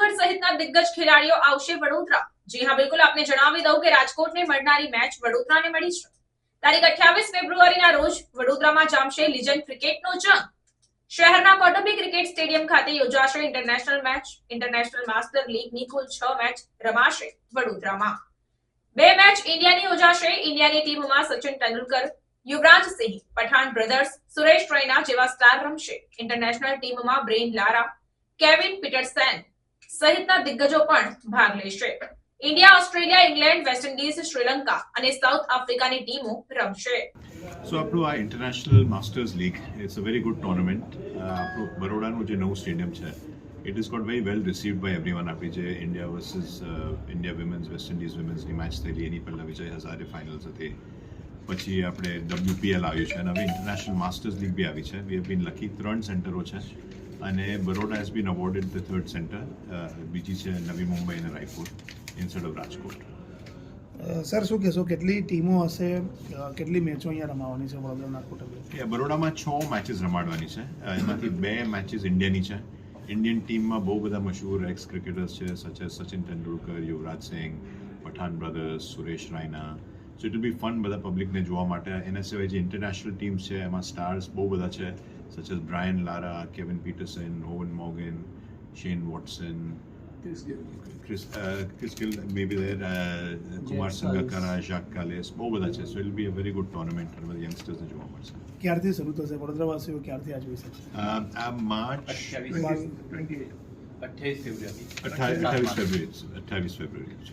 સહિતના દિગ્ગજ ખેલાડીઓ આવશે વડોદરા. જી હા, બિલકુલ. આપને જણાવી દઉં કે રાજકોટને મળનારી મેચ વડોદરાને મળી છે. તારીખ અઠ્યાવીસ ફેબ્રુઆરીના રોજ વડોદરામાં જામશે લિજન ક્રિકેટનો જંગ. શહેરના કોટંબી ક્રિકેટ સ્ટેડિયમ ખાતે યોજાશે ઇન્ટરનેશનલ મેચ. ઇન્ટરનેશનલ માસ્ટર લીગની કુલ છ મેચ રમાશે વડોદરામાં. બે મેચ ઇન્ડિયાની યોજાશે. ઇન્ડિયાની ટીમમાં સચિન તેંડુલકર, યુવરાજ સિંહ, પઠાણ બ્રધર્સ, સુરેશ રૈના જેવા સ્ટાર રમશે. ઇન્ટરનેશનલ ટીમમાં બ્રેન લારા, કેવિન પીટરસેન સહિતના દિગ્ગજો પણ ભાગ લેશે. India, Australia, England, West Indies, Sri Lanka અને સાઉથ આફ્રિકાની ટીમો રમશે. સો આપણું આ international masters league it's a very good tournament આપણું બરોડાનું જે નવું સ્ટેડિયમ છે it is got very well received by everyone આપણી જે India versus India women's West Indies વિમેન્સની match થયેલી, એની પહેલાં વિજય હઝારે ફાઇનલ્સ હતી. પછી આપણે ડબ્લ્યુપીએલ આવ્યું છે, અને હવે ઇન્ટરનેશનલ માસ્ટર્સ લીગ બી આવી છે. વી હેવ બીન લકી ત્રણ સેન્ટરો છે. અને Baroda has been awarded the third centre બીજી છે નવી મુંબઈ અને Raipur instead of Rajkot. Sir શું કહેશો? કેટલી ટીમો હશે? કેટલી મેચો અહીંયા રમાવાની છે વડોદરાના નાગપુર બરોડામાં છ મેચીસ રમાડવાની છે. એમાંથી બે મેચીસ ઇન્ડિયાની છે. ઇન્ડિયન ટીમમાં બહુ બધા મશહૂર એક્સ ક્રિકેટર્સ છે Sach Sachin Tendulkar Yuvraj Singh Pathan brothers Suresh Raina. So it be fun બધા પબ્લિકને જોવા માટે. એના સિવાય જે ઇન્ટરનેશનલ ટીમ્સ છે એમાં સ્ટાર્સ બહુ બધા છે. such as Brian Lara Kevin Pietersen Eoin Morgan Shane Watson Chris Chris Gayle may be there Kumar Sangakkara Jacques Kallis બહુ બધા છે so it be a very good tournament અને બધા યંગસ્ટર્સને જોવા મળશે ક્યારથી શરૂ થશે વડોદરાવાસીઓ ક્યારથી આ જોઈ શકશે Uh, આ માર્ચ અઠ્યાવીસ અઠ્યાવીસ ફેબ્રુઆરી અઠ્ઠાવીસ ફેબ્રુઆરી અઠ્ઠાવીસ ફેબ્રુઆરી છે